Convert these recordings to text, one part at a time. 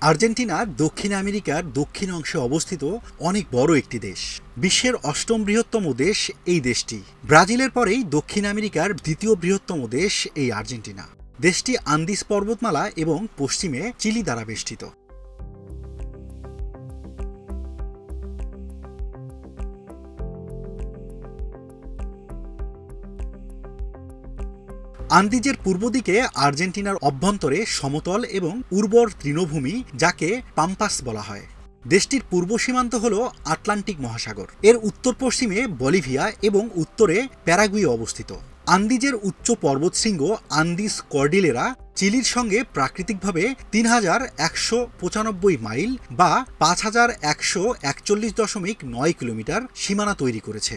Argentina, দক্ষিণ আমেরিকার দক্ষিণ অংশে অবস্থিত অনেক বড় একটি দেশ। বিশ্বের অষ্টম বৃহত্তম দেশ এই দেশটি। ব্রাজিলের পরেই দক্ষিণ আমেরিকার দ্বিতীয় বৃহত্তম দেশ এই আর্জেন্টিনা। দেশটি আন্দিস পর্বতমালা এবং পশ্চিমে চিলি দ্বারা বেষ্টিত। আন্দিজের পূর্ব দিকে আর্জেন্টিনার অভ্যন্তরে সমতল এবং উর্বর তৃণভূমি, যাকে পাম্পাস বলা হয়। দেশটির পূর্ব সীমান্ত হল আটলান্টিক মহাসাগর। এর উত্তর পশ্চিমে বলিভিয়া এবং উত্তরে প্যারাগুয়ে অবস্থিত। আন্দিজের উচ্চ পর্বতশৃঙ্গ আন্দিস কর্ডিলেরা চিলির সঙ্গে প্রাকৃতিকভাবে তিন হাজার একশো পঁচানব্বই মাইল বা পাঁচ হাজার একশো একচল্লিশ দশমিক নয় কিলোমিটার সীমানা তৈরি করেছে।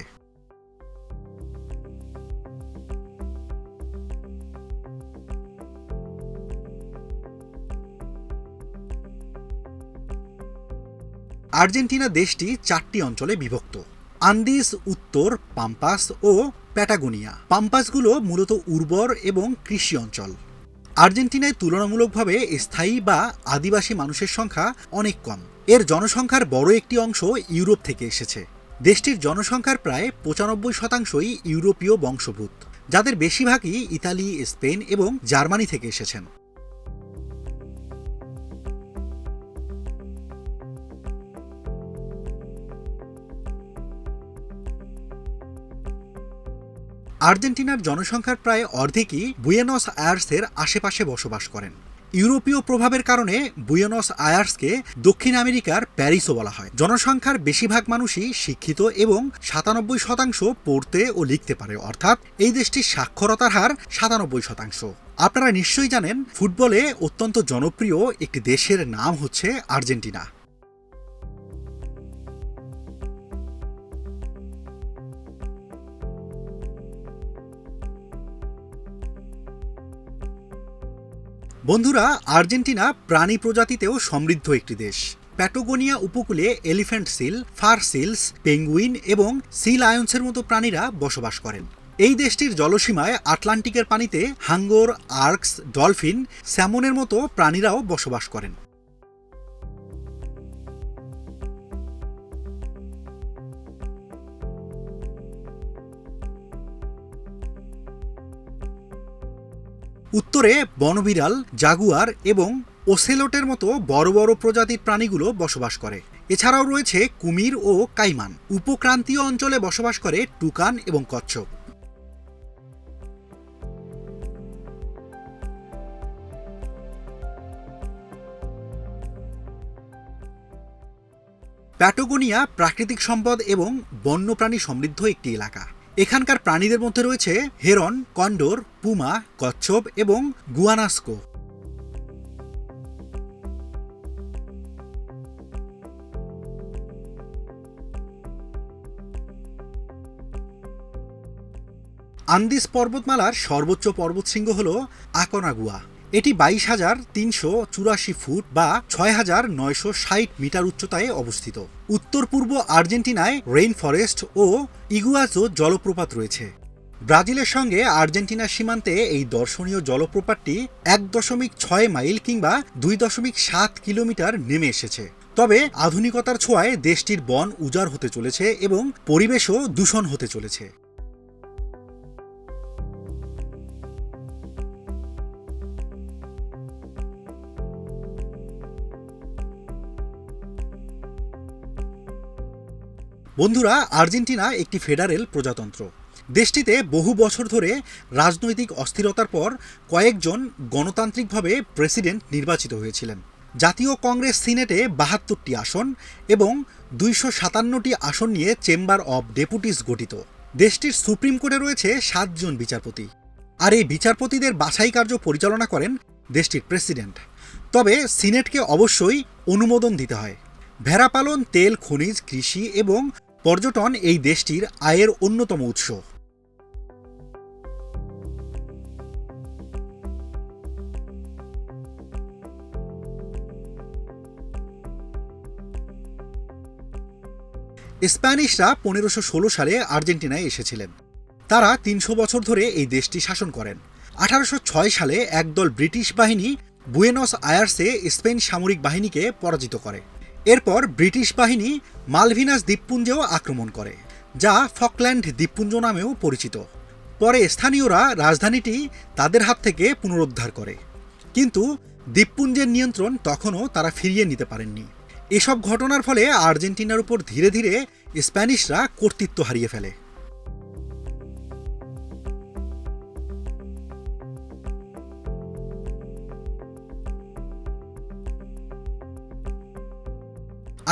আর্জেন্টিনা দেশটি চারটি অঞ্চলে বিভক্ত। আন্দিস উত্তর, পাম্পাস ও প্যাটাগোনিয়া। পাম্পাসগুলো মূলত উর্বর এবং কৃষি অঞ্চল। আর্জেন্টিনায় তুলনামূলকভাবে স্থায়ী বা আদিবাসী মানুষের সংখ্যা অনেক কম। এর জনসংখ্যার বড় একটি অংশ ইউরোপ থেকে এসেছে। দেশটির জনসংখ্যার প্রায় পঁচানব্বই শতাংশই ইউরোপীয় বংশভূত যাদের বেশিরভাগই ইতালি, স্পেন এবং জার্মানি থেকে এসেছেন। আর্জেন্টিনার জনসংখ্যার প্রায় অর্ধেকই বুয়েনস আয়ার্সের আশেপাশে বসবাস করেন। ইউরোপীয় প্রভাবের কারণে বুয়েনস আয়ার্সকে দক্ষিণ আমেরিকার প্যারিসও বলা হয়। জনসংখ্যার বেশিরভাগ মানুষই শিক্ষিত এবং সাতানব্বই শতাংশ পড়তে ও লিখতে পারে, অর্থাৎ এই দেশটির সাক্ষরতার হার সাতানব্বই শতাংশ। আপনারা নিশ্চয়ই জানেন, ফুটবলে অত্যন্ত জনপ্রিয় একটি দেশের নাম হচ্ছে আর্জেন্টিনা। বন্ধুরা, আর্জেন্টিনা প্রাণী প্রজাতিতেও সমৃদ্ধ একটি দেশ। প্যাটোগোনিয়া উপকূলে elephant seal, fur seals, penguin এবং সিল আয়ন্সের মতো প্রাণীরা বসবাস করেন। এই দেশটির জলসীমায় আটলান্টিকের পানিতে হাঙ্গর, আর্কস, ডলফিন, স্যামনের মতো প্রাণীরাও বসবাস করেন। উত্তরে বনবিড়াল, জাগুয়ার এবং ওসেলোটের মতো বড় বড় প্রজাতির প্রাণীগুলো বসবাস করে। এছাড়াও রয়েছে কুমির ও কাইমান। উপক্রান্তীয় অঞ্চলে বসবাস করে টুকান এবং কচ্ছপ। প্যাটোগোনিয়া প্রাকৃতিক সম্পদ এবং বন্যপ্রাণী সমৃদ্ধ একটি এলাকা। এখানকার প্রাণীদের মধ্যে রয়েছে হেরন, কন্ডোর, পুমা, কচ্ছপ এবং গুয়ানাস্কো। আন্দিস পর্বতমালার সর্বোচ্চ পর্বতশৃঙ্গ হল আকনাগুয়া। এটি বাইশ হাজার তিনশো চুরাশি ফুট বা ছয় হাজার নয়শো ষাট মিটার উচ্চতায় অবস্থিত। উত্তর পূর্ব আর্জেন্টিনায় রেইন ফরেস্ট ও ইগুয়াজো জলপ্রপাত রয়েছে। ব্রাজিলের সঙ্গে আর্জেন্টিনার সীমান্তে এই দর্শনীয় জলপ্রপাতটি এক দশমিক ছয় মাইল কিংবা দুই দশমিক সাত কিলোমিটার নেমে এসেছে। তবে আধুনিকতার ছোঁয়ায় দেশটির বন উজাড় হতে চলেছে এবং পরিবেশও দূষণ হতে চলেছে। বন্ধুরা, আর্জেন্টিনা একটি ফেডারেল প্রজাতন্ত্র। দেশটিতে বহু বছর ধরে রাজনৈতিক অস্থিরতার পর কয়েকজন গণতান্ত্রিকভাবে প্রেসিডেন্ট নির্বাচিত হয়েছিলেন। জাতীয় কংগ্রেস সিনেটে বাহাত্তরটি আসন এবং দুইশো সাতান্নটি আসন নিয়ে চেম্বার অব ডেপুটিস গঠিত। দেশটির সুপ্রিম কোর্টে রয়েছে সাতজন বিচারপতি। আর এই বিচারপতিদের বাছাই কার্য পরিচালনা করেন দেশটির প্রেসিডেন্ট। তবে সিনেটকে অবশ্যই অনুমোদন দিতে হয়। ভেড়া পালন তেল, খনিজ, কৃষি এবং পর্যটন এই দেশটির আয়ের অন্যতম উৎস। স্প্যানিশরা পনেরোশো ষোলো সালে আর্জেন্টিনায় এসেছিলেন। তারা তিনশো বছর ধরে এই দেশটি শাসন করেন। আঠারোশো ছয় সালে একদল ব্রিটিশ বাহিনী বুয়েনস আয়ার্সে স্পেন সামরিক বাহিনীকে পরাজিত করে। এরপর ব্রিটিশ বাহিনী মালভিনাস দ্বীপপুঞ্জেও আক্রমণ করে, যা ফকল্যান্ড দ্বীপপুঞ্জ নামেও পরিচিত। পরে স্থানীয়রা রাজধানীটি তাদের হাত থেকে পুনরুদ্ধার করে। কিন্তু দ্বীপপুঞ্জের নিয়ন্ত্রণ তখনও তারা ফিরিয়ে নিতে পারেননি। এসব ঘটনার ফলে আর্জেন্টিনার উপর ধীরে ধীরে স্প্যানিশরা কর্তৃত্ব হারিয়ে ফেলে।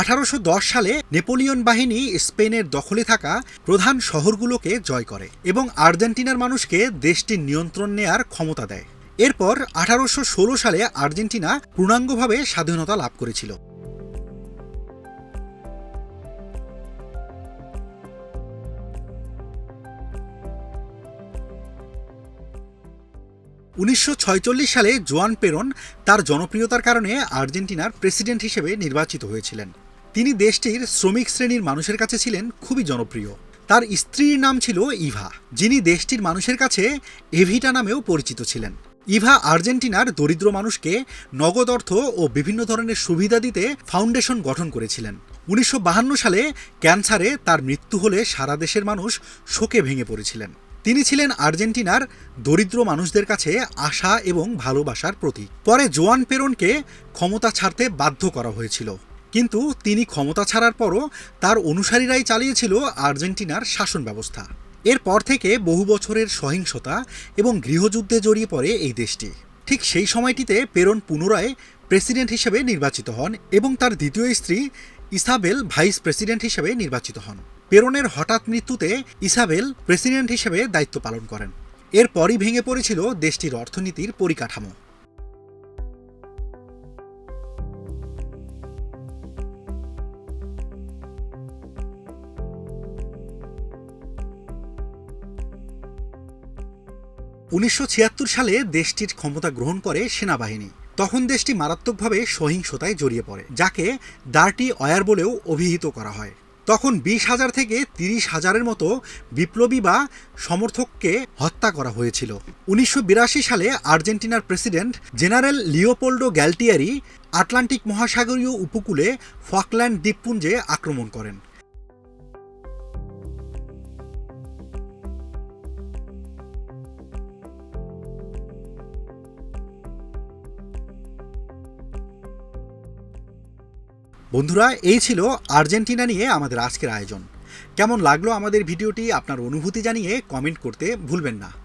আঠারোশো দশ সালে নেপোলিয়ন বাহিনী স্পেনের দখলে থাকা প্রধান শহরগুলোকে জয় করে এবং আর্জেন্টিনার মানুষকে দেশটির নিয়ন্ত্রণ নেয়ার ক্ষমতা দেয়। এরপর আঠারোশো ষোলো সালে আর্জেন্টিনা পূর্ণাঙ্গভাবে স্বাধীনতা লাভ করেছিল। উনিশশো সালে জোয়ান পেরন তার জনপ্রিয়তার কারণে আর্জেন্টিনার প্রেসিডেন্ট হিসেবে নির্বাচিত হয়েছিলেন। তিনি দেশটির শ্রমিক শ্রেণির মানুষের কাছে ছিলেন খুবই জনপ্রিয়। তার স্ত্রীর নাম ছিল ইভা, যিনি দেশটির মানুষের কাছে এভিটা নামেও পরিচিত ছিলেন। ইভা আর্জেন্টিনার দরিদ্র মানুষকে নগদ অর্থ ও বিভিন্ন ধরনের সুবিধা দিতে ফাউন্ডেশন গঠন করেছিলেন। উনিশশো সালে ক্যান্সারে তার মৃত্যু হলে সারা দেশের মানুষ শোকে ভেঙে পড়েছিলেন। তিনি ছিলেন আর্জেন্টিনার দরিদ্র মানুষদের কাছে আশা এবং ভালোবাসার প্রতীক। পরে জোয়ান পেরনকে ক্ষমতা ছাড়তে বাধ্য করা হয়েছিল। কিন্তু তিনি ক্ষমতা ছাড়ার পরও তার অনুসারীরাই চালিয়েছিল আর্জেন্টিনার শাসন ব্যবস্থা। এরপর থেকে বহু বছরের সহিংসতা এবং গৃহযুদ্ধে জড়িয়ে পড়ে এই দেশটি। ঠিক সেই সময়টিতে পেরন পুনরায় প্রেসিডেন্ট হিসেবে নির্বাচিত হন এবং তার দ্বিতীয় স্ত্রী ইসাবেল ভাইস প্রেসিডেন্ট হিসেবে নির্বাচিত হন। পেরনের হঠাৎ মৃত্যুতে ইসাবেল প্রেসিডেন্ট হিসেবে দায়িত্ব পালন করেন। এরপরই ভেঙে পড়েছিল দেশটির অর্থনীতির পরিকাঠামো। উনিশশো ছিয়াত্তর সালে দেশটির ক্ষমতা গ্রহণ করে সেনাবাহিনী। তখন দেশটি মারাত্মকভাবে সহিংসতায় জড়িয়ে পড়ে, যাকে ডার্টি অয়ার বলেও অভিহিত করা হয়। তখন বিশ হাজার থেকে তিরিশ হাজারের মতো বিপ্লবী বা সমর্থককে হত্যা করা হয়েছিল। উনিশশো বিরাশি সালে আর্জেন্টিনার president general Leopoldo Galtieri Atlantic মহাসাগরীয় উপকূলে ফকল্যান্ড দ্বীপপুঞ্জে আক্রমণ করেন। বন্ধুরা, এই ছিল আর্জেন্টিনা নিয়ে আমাদের আজকের আয়োজন। কেমন লাগল আমাদের ভিডিওটি? আপনার অনুভূতি জানিয়ে কমেন্ট করতে ভুলবেন না।